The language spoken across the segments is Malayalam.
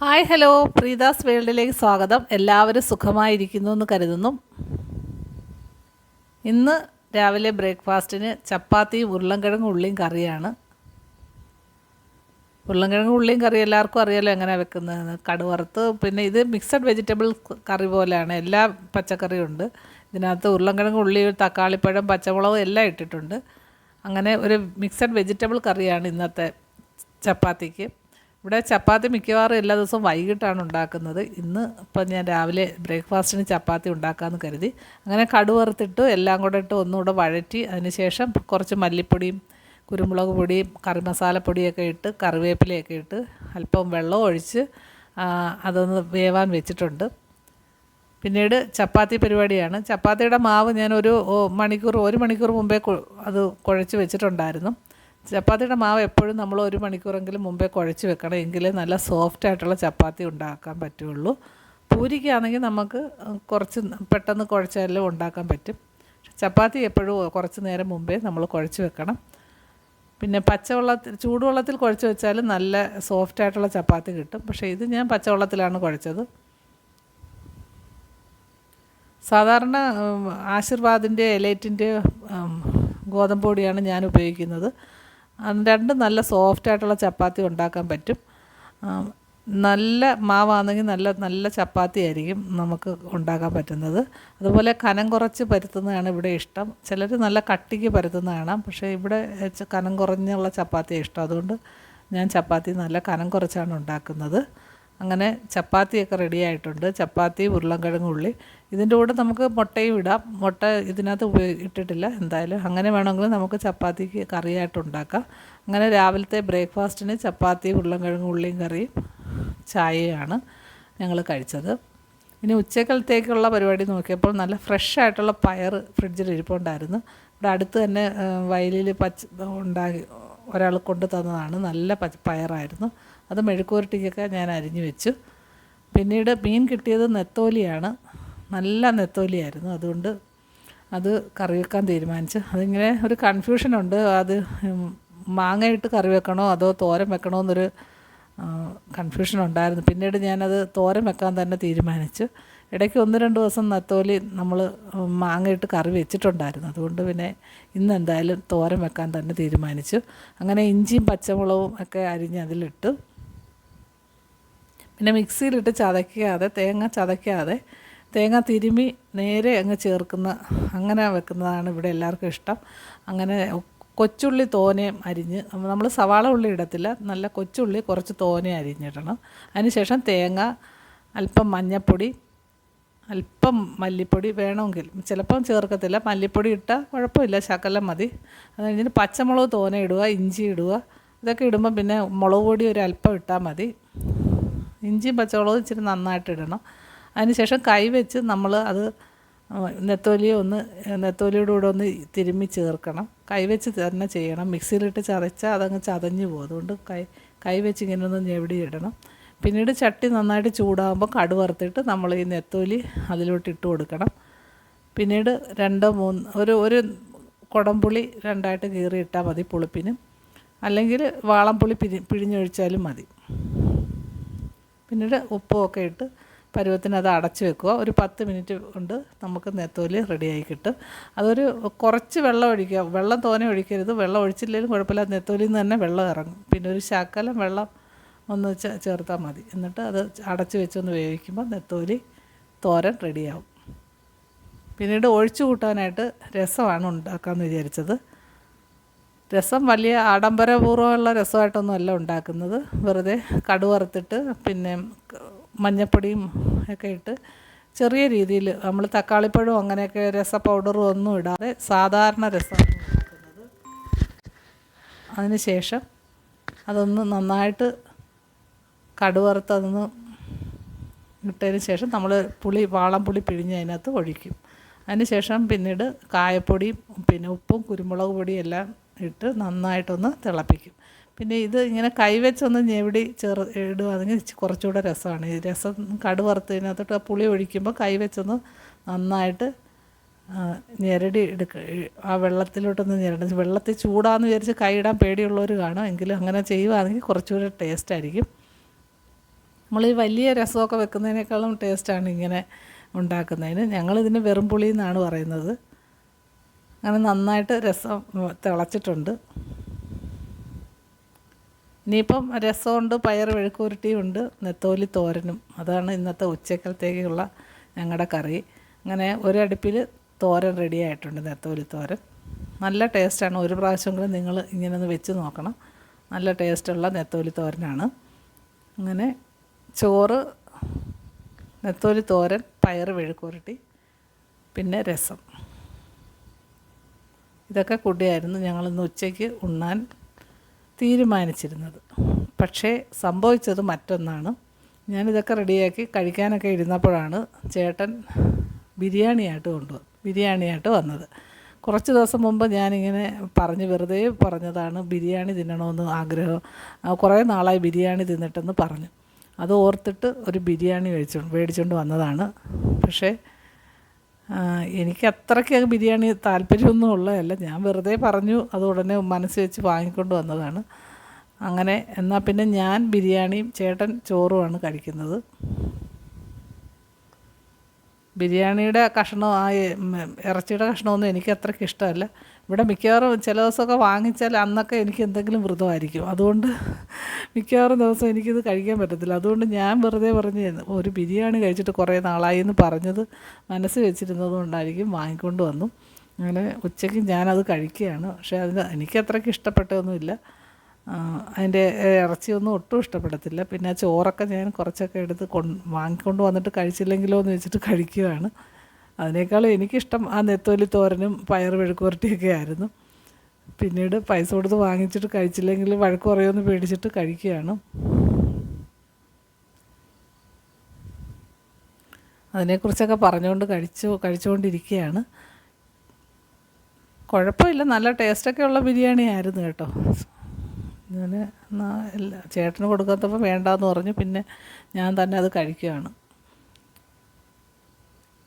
Hi hello. പ്രീതാസ് വേൾഡിലേക്ക് സ്വാഗതം. എല്ലാവരും സുഖമായിരിക്കുന്നു എന്ന് കരുതുന്നു. ഇന്ന് രാവിലെ ബ്രേക്ക്ഫാസ്റ്റിന് ചപ്പാത്തിയും ഉരുളൻകിഴങ്ങും ഉള്ളിയും കറിയാണ്. ഉരുളൻകിഴങ്ങും ഉള്ളിയും കറി എല്ലാവർക്കും അറിയാലോ എങ്ങനെയാണ് വെക്കുന്നതെന്ന് കടുവറുത്ത് പിന്നെ ഇത് മിക്സഡ് വെജിറ്റബിൾ കറി പോലെയാണ്. എല്ലാ പച്ചക്കറിയും ഉണ്ട്. ഇതിനകത്ത് ഉരുളൻകിഴങ്ങ് ഉള്ളി തക്കാളിപ്പഴം പച്ചമുളകും എല്ലാം ഇട്ടിട്ടുണ്ട്. അങ്ങനെ ഒരു മിക്സഡ് വെജിറ്റബിൾ കറിയാണ് ഇന്നത്തെ ചപ്പാത്തിക്ക്. ഇവിടെ ചപ്പാത്തി മിക്കവാറും എല്ലാ ദിവസവും വൈകിട്ടാണ് ഉണ്ടാക്കുന്നത്. ഇന്ന് ഇപ്പം ഞാൻ രാവിലെ ബ്രേക്ക്ഫാസ്റ്റിന് ചപ്പാത്തി ഉണ്ടാക്കാമെന്ന് കരുതി. അങ്ങനെ കടുവറുത്തിട്ട് എല്ലാം കൂടെ ഇട്ട് ഒന്നുകൂടെ വഴറ്റി അതിനുശേഷം കുറച്ച് മല്ലിപ്പൊടിയും കുരുമുളക് പൊടിയും കറി മസാലപ്പൊടിയൊക്കെ ഇട്ട് കറിവേപ്പിലയൊക്കെ ഇട്ട് അല്പം വെള്ളം ഒഴിച്ച് അതൊന്ന് വേവാൻ വെച്ചിട്ടുണ്ട്. പിന്നീട് ചപ്പാത്തി പരിപാടിയാണ്. ചപ്പാത്തിയുടെ മാവ് ഞാൻ ഒരു മണിക്കൂർ ഒരു മണിക്കൂർ മുമ്പേ അത് കുഴച്ച് വെച്ചിട്ടുണ്ടായിരുന്നു. ചപ്പാത്തിയുടെ മാവ് എപ്പോഴും നമ്മൾ ഒരു മണിക്കൂറെങ്കിലും മുമ്പേ കുഴച്ച് വെക്കണം. എങ്കിലേ നല്ല സോഫ്റ്റ് ആയിട്ടുള്ള ചപ്പാത്തി ഉണ്ടാക്കാൻ പറ്റുള്ളൂ. പൂരിക്കാണെങ്കിൽ നമുക്ക് കുറച്ച് പെട്ടെന്ന് കുഴച്ചാലും ഉണ്ടാക്കാൻ പറ്റും. ചപ്പാത്തി എപ്പോഴും കുറച്ച് നേരം മുമ്പേ നമ്മൾ കുഴച്ച് വെക്കണം. പിന്നെ പച്ചവെള്ളത്തിൽ ചൂടുവെള്ളത്തിൽ കുഴച്ച് വെച്ചാൽ നല്ല സോഫ്റ്റ് ആയിട്ടുള്ള ചപ്പാത്തി കിട്ടും. പക്ഷേ ഇത് ഞാൻ പച്ചവെള്ളത്തിലാണ് കുഴച്ചത്. സാധാരണ ആശീർവാദിന്റെ എലൈറ്റിന്റെ ഗോതമ്പ് പൊടിയാണ് ഞാൻ ഉപയോഗിക്കുന്നത്. രണ്ടും നല്ല സോഫ്റ്റ് ആയിട്ടുള്ള ചപ്പാത്തി ഉണ്ടാക്കാൻ പറ്റും. നല്ല മാവാണെങ്കിൽ നല്ല നല്ല ചപ്പാത്തി ആയിരിക്കും നമുക്ക് ഉണ്ടാക്കാൻ പറ്റുന്നത്. അതുപോലെ കനം കുറച്ച് പരത്തുന്നതാണ് ഇവിടെ ഇഷ്ടം. ചിലർ നല്ല കട്ടിക്ക് പരത്തുന്ന പക്ഷേ ഇവിടെ കനം കുറഞ്ഞുള്ള ചപ്പാത്തിയാണ് ഇഷ്ടം. അതുകൊണ്ട് ഞാൻ ചപ്പാത്തി നല്ല കനം കുറച്ചാണ് ഉണ്ടാക്കുന്നത്. അങ്ങനെ ചപ്പാത്തിയൊക്കെ റെഡി ആയിട്ടുണ്ട്. ചപ്പാത്തി ഉരുളൻകിഴങ്ങ് ഉള്ളി. ഇതിന്റെ കൂടെ നമുക്ക് മുട്ടയും ഇടാം. മുട്ട ഇതിനകത്ത് ഇട്ടിട്ടില്ല. എന്തായാലും അങ്ങനെ വേണമെങ്കിൽ നമുക്ക് ചപ്പാത്തിക്ക് കറിയായിട്ട് ഉണ്ടാക്കാം. അങ്ങനെ രാവിലത്തെ ബ്രേക്ക്ഫാസ്റ്റിന് ചപ്പാത്തി ഉരുളൻകിഴങ്ങ് ഉള്ളിയും കറിയും ചായയാണ് ഞങ്ങൾ കഴിച്ചത്. ഇനി ഉച്ചക്കലത്തേക്കുള്ള പരിപാടി നോക്കിയപ്പോൾ നല്ല ഫ്രഷ് ആയിട്ടുള്ള പയർ ഫ്രിഡ്ജിൽ ഇരിപ്പുണ്ടായിരുന്നു. ഇവിടെ അടുത്ത് തന്നെ വയലിൽ പച്ച ഉണ്ടാക്കി ഒരാൾ കൊണ്ട് തന്നതാണ്. നല്ല പയറായിരുന്നു. അത് മെഴുക്കുവരട്ടിക്കൊക്കെ ഞാൻ അരിഞ്ഞു വെച്ചു. പിന്നീട് മീൻ കിട്ടിയത് നെത്തോലിയാണ്. നല്ല നെത്തോലിയായിരുന്നു. അതുകൊണ്ട് അത് കറി വെക്കാൻ തീരുമാനിച്ചു. അതിങ്ങനെ ഒരു കൺഫ്യൂഷനുണ്ട് അത് മാങ്ങയിട്ട് കറി വെക്കണോ അതോ തോരൻ വെക്കണോ എന്നൊരു കൺഫ്യൂഷൻ ഉണ്ടായിരുന്നു. പിന്നീട് ഞാനത് തോരൻ വെക്കാൻ തന്നെ തീരുമാനിച്ചു. ഇടയ്ക്ക് ഒന്ന് രണ്ട് ദിവസം നത്തോലി നമ്മൾ മാങ്ങയിട്ട് കറി വെച്ചിട്ടുണ്ടായിരുന്നു. അതുകൊണ്ട് പിന്നെ ഇന്ന് എന്തായാലും തോരൻ വെക്കാൻ തന്നെ തീരുമാനിച്ചു. അങ്ങനെ ഇഞ്ചിയും പച്ചമുളകും ഒക്കെ അരിഞ്ഞ് അതിലിട്ട്. പിന്നെ മിക്സിയിലിട്ട് ചതയ്ക്കാതെ തേങ്ങ ചതയ്ക്കാതെ തേങ്ങ തിരുമി നേരെ അങ്ങ് ചേർക്കുന്ന അങ്ങനെ വെക്കുന്നതാണ് ഇവിടെ എല്ലാവർക്കും ഇഷ്ടം. അങ്ങനെ കൊച്ചുള്ളി തോനയും അരിഞ്ഞ് നമ്മൾ സവാള ഉള്ളി ഇടത്തില്ല നല്ല കൊച്ചുള്ളി കുറച്ച് തോനെ അരിഞ്ഞിടണം. അതിനുശേഷം തേങ്ങ അല്പം മഞ്ഞൾപ്പൊടി അല്പം മല്ലിപ്പൊടി വേണമെങ്കിൽ. ചിലപ്പം ചേർക്കത്തില്ല. മല്ലിപ്പൊടി ഇട്ടാൽ കുഴപ്പമില്ല. ശകലം മതി. അത് കഴിഞ്ഞിട്ട് പച്ചമുളക് തോനെ ഇടുക ഇഞ്ചി ഇടുക. ഇതൊക്കെ ഇടുമ്പോൾ പിന്നെ മുളക് പൊടി ഒരു അല്പം ഇട്ടാൽ മതി. ഇഞ്ചിയും പച്ചമുളകും ഇച്ചിരി നന്നായിട്ട് ഇടണം. അതിനുശേഷം കൈ വെച്ച് നമ്മൾ അത് നെത്തോലി ഒന്ന് നെത്തോലിയുടെ കൂടെ ഒന്ന് തിരുമ്മി ചേർക്കണം. കൈ വെച്ച് തന്നെ ചെയ്യണം. മിക്സിയിലിട്ട് ചതച്ചാൽ അതങ്ങ് ചതഞ്ഞു പോകും. അതുകൊണ്ട് കൈ കൈവച്ച് ഇങ്ങനെ ഒന്ന് ഞെവിടി ഇടണം. പിന്നീട് ചട്ടി നന്നായിട്ട് ചൂടാകുമ്പോൾ കടു വറുത്തിട്ട് നമ്മൾ ഈ നെത്തോലി അതിലോട്ട് ഇട്ട് കൊടുക്കണം. പിന്നീട് രണ്ടോ മൂന്ന് ഒരു ഒരു കുടംപുളി രണ്ടായിട്ട് കീറി ഇട്ടാൽ മതി പുളിപ്പിന്. അല്ലെങ്കിൽ വാളംപുളി പിരി പിഴിഞ്ഞൊഴിച്ചാലും മതി. പിന്നീട് ഉപ്പും ഒക്കെ ഇട്ട് പരുവത്തിന് അത് അടച്ചു വെക്കുക. ഒരു പത്ത് മിനിറ്റ് കൊണ്ട് നമുക്ക് നെത്തോലി റെഡിയായി കിട്ടും. അതൊരു കുറച്ച് വെള്ളം ഒഴിക്കുക. വെള്ളം തോനെ ഒഴിക്കരുത്. വെള്ളം ഒഴിച്ചില്ലെങ്കിലും കുഴപ്പമില്ല. നെത്തോലിയിൽ നിന്ന് തന്നെ വെള്ളം ഇറങ്ങും. പിന്നെ ഒരു ശാക്കലം വെള്ളം ഒന്ന് ചേർത്താൽ മതി. എന്നിട്ട് അത് അടച്ചു വെച്ചൊന്ന് വേവിക്കുമ്പോൾ നെത്തോലി തോരൻ റെഡിയാവും പിന്നീട് ഒഴിച്ചു കൂട്ടാനായിട്ട് രസമാണ് ഉണ്ടാക്കാമെന്ന് വിചാരിച്ചത്. രസം വലിയ ആഡംബരപൂർവമുള്ള രസമായിട്ടൊന്നും അല്ല ഉണ്ടാക്കുന്നത്. വെറുതെ കടുവറുത്തിട്ട് പിന്നെ മഞ്ഞപ്പൊടിയും ഒക്കെ ഇട്ട് ചെറിയ രീതിയിൽ നമ്മൾ തക്കാളിപ്പഴവും അങ്ങനെയൊക്കെ രസ പൗഡറും ഒന്നും ഇടാതെ സാധാരണ രസമാണ് ഉണ്ടാക്കുന്നത്. അതിനുശേഷം അതൊന്ന് നന്നായിട്ട് കടുവറുത്ത് അതൊന്ന് ഇട്ടതിന് ശേഷം നമ്മൾ പുളി വാളം പുളി പിഴിഞ്ഞ് അതിനകത്ത് ഒഴിക്കും. അതിന് ശേഷം പിന്നീട് കായപ്പൊടിയും പിന്നെ ഉപ്പും കുരുമുളക് പൊടിയും എല്ലാം ഇട്ട് നന്നായിട്ടൊന്ന് തിളപ്പിക്കും. പിന്നെ ഇത് ഇങ്ങനെ കൈവച്ചൊന്ന് ഞെവിടി ചെറു ഇടുകയാണെങ്കിൽ കുറച്ചുകൂടെ രസമാണ്. ഈ രസം കടു വറുത്തതിനകത്തോട്ട് പുളി ഒഴിക്കുമ്പോൾ കൈവച്ചൊന്ന് നന്നായിട്ട് ഞെരടി എടുക്ക ആ വെള്ളത്തിലോട്ടൊന്ന് ഞെരടി. വെള്ളത്തിൽ ചൂടാന്ന് വിചാരിച്ച് കൈ ഇടാൻ പേടിയുള്ളവർ കാണും. എങ്കിലും അങ്ങനെ ചെയ്യുകയാണെങ്കിൽ കുറച്ചുകൂടെ ടേസ്റ്റ് ആയിരിക്കും. നമ്മൾ ഈ വലിയ രസമൊക്കെ വെക്കുന്നതിനേക്കാളും ടേസ്റ്റാണ് ഇങ്ങനെ ഉണ്ടാക്കുന്നതിന്. ഞങ്ങളിതിന് വെറും പുളി എന്നാണ് പറയുന്നത്. അങ്ങനെ നന്നായിട്ട് രസം തിളച്ചിട്ടുണ്ട്. ഇനിയിപ്പം രസമുണ്ട് പയർ വെഴുക്കുരുട്ടിയും ഉണ്ട് നെത്തോലി തോരനും. അതാണ് ഇന്നത്തെ ഉച്ചക്കലത്തേക്കുള്ള ഞങ്ങളുടെ കറി. അങ്ങനെ ഒരടുപ്പിൽ തോരൻ റെഡി ആയിട്ടുണ്ട് നെത്തോലി തോരൻ. നല്ല ടേസ്റ്റാണ്. ഒരു പ്രാവശ്യമെങ്കിലും നിങ്ങൾ ഇങ്ങനെ ഒന്ന് വെച്ച് നോക്കണം. നല്ല ടേസ്റ്റുള്ള നെത്തോലി തോരനാണ്. അങ്ങനെ ചോറ് നെത്തോലി തോരൻ പയർ മെഴുക്കുരുട്ടി പിന്നെ രസം. ഇതൊക്കെ കൂടിയായിരുന്നു ഞങ്ങളിന്ന് ഉച്ചയ്ക്ക് ഉണ്ണാൻ തീരുമാനിച്ചിരുന്നത്. പക്ഷേ സംഭവിച്ചത് മറ്റൊന്നാണ്. ഞാനിതൊക്കെ റെഡിയാക്കി കഴിക്കാനൊക്കെ ഇരുന്നപ്പോഴാണ് ചേട്ടൻ ബിരിയാണിയായിട്ട് കൊണ്ടുവന്നു ബിരിയാണിയായിട്ട് വന്നത്. കുറച്ച് ദിവസം മുമ്പ് ഞാനിങ്ങനെ പറഞ്ഞ് വെറുതെ പറഞ്ഞതാണ് ബിരിയാണി തിന്നണമെന്ന് ആഗ്രഹം. കുറേ നാളായി ബിരിയാണി തിന്നിട്ടെന്ന് പറഞ്ഞു. അത് ഓർത്തിട്ട് ഒരു ബിരിയാണി കഴിച്ചു മേടിച്ചുകൊണ്ട് വന്നതാണ്. പക്ഷേ എനിക്ക് അത്രയ്ക്ക് ബിരിയാണി താല്പര്യമൊന്നും ഉള്ളതല്ല. ഞാൻ വെറുതെ പറഞ്ഞു അത് ഉടനെ മനസ്സ് വെച്ച് വാങ്ങിക്കൊണ്ട് വന്നതാണ്. അങ്ങനെ എന്നാൽ പിന്നെ ഞാൻ ബിരിയാണിയും ചേട്ടൻ ചോറുമാണ് കഴിക്കുന്നത്. ബിരിയാണിയുടെ കഷ്ണം ആ ഇറച്ചിയുടെ കഷ്ണമൊന്നും എനിക്ക് അത്രയ്ക്ക് ഇഷ്ടമല്ല. ഇവിടെ മിക്കവാറും ചില ദിവസമൊക്കെ വാങ്ങിച്ചാൽ അന്നൊക്കെ എനിക്ക് എന്തെങ്കിലും വ്രതമായിരിക്കും. അതുകൊണ്ട് മിക്കവാറും ദിവസം എനിക്കിത് കഴിക്കാൻ പറ്റത്തില്ല. അതുകൊണ്ട് ഞാൻ വെറുതെ പറഞ്ഞ് ഒരു ബിരിയാണി കഴിച്ചിട്ട് കുറേ നാളായി എന്ന് പറഞ്ഞത് മനസ്സ് വെച്ചിരുന്നത് കൊണ്ടായിരിക്കും വാങ്ങിക്കൊണ്ട് വന്നു. അങ്ങനെ ഉച്ചയ്ക്ക് ഞാനത് കഴിക്കുകയാണ്. പക്ഷേ അതിന് എനിക്ക് അത്രയ്ക്ക് ഇഷ്ടപ്പെട്ടതൊന്നുമില്ല. അതിന്റെ ഇറച്ചിയൊന്നും ഒട്ടും ഇഷ്ടപ്പെടത്തില്ല. പിന്നെ ചോറൊക്കെ ഞാൻ കുറച്ചൊക്കെ എടുത്ത് കൊ വാങ്ങിക്കൊണ്ട് വന്നിട്ട് കഴിച്ചില്ലെങ്കിലോ എന്ന് വെച്ചിട്ട് കഴിക്കുകയാണ് അതിനേക്കാളും എനിക്കിഷ്ടം ആ നെത്തോലി തോരനും പയർ മെഴുക്കുവരട്ടിയൊക്കെ ആയിരുന്നു. പിന്നീട് പൈസ കൊടുത്ത് വാങ്ങിച്ചിട്ട് കഴിച്ചില്ലെങ്കിൽ വഴക്ക് കുറയുമെന്ന് പേടിച്ചിട്ട് കഴിക്കുകയാണ്. അതിനെക്കുറിച്ചൊക്കെ പറഞ്ഞുകൊണ്ട് കഴിച്ചു കഴിച്ചുകൊണ്ടിരിക്കുകയാണ്. കുഴപ്പമില്ല നല്ല ടേസ്റ്റൊക്കെ ഉള്ള ബിരിയാണി ആയിരുന്നു കേട്ടോ. എന്നാ എല്ലാ ചേട്ടന് കൊടുക്കാത്തപ്പോൾ വേണ്ടാന്ന് പറഞ്ഞു. പിന്നെ ഞാൻ തന്നെ അത് കഴിക്കുകയാണ്.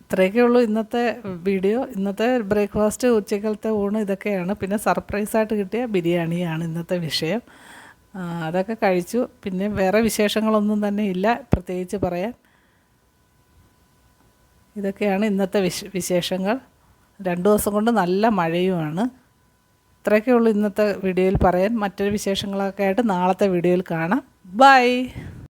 ഇത്രയൊക്കെ ഉള്ളൂ ഇന്നത്തെ വീഡിയോ. ഇന്നത്തെ ബ്രേക്ക്ഫാസ്റ്റ് ഉച്ചക്കലത്തെ ഊണ് ഇതൊക്കെയാണ്. പിന്നെ സർപ്രൈസായിട്ട് കിട്ടിയ ബിരിയാണിയാണ് ഇന്നത്തെ വിഷയം. അതൊക്കെ കഴിച്ചു. പിന്നെ വേറെ വിശേഷങ്ങളൊന്നും തന്നെ ഇല്ല. പ്രത്യേകിച്ച് പറയാൻ. ഇതൊക്കെയാണ് ഇന്നത്തെ വിശേഷങ്ങൾ. രണ്ട് ദിവസം കൊണ്ട് നല്ല മഴയുമാണ്. ഇത്രയൊക്കെ ഉള്ളൂ ഇന്നത്തെ വീഡിയോയിൽ പറയാൻ. മറ്റൊരു വിശേഷങ്ങളൊക്കെ ആയിട്ട് നാളത്തെ വീഡിയോയിൽ കാണാം. ബൈ.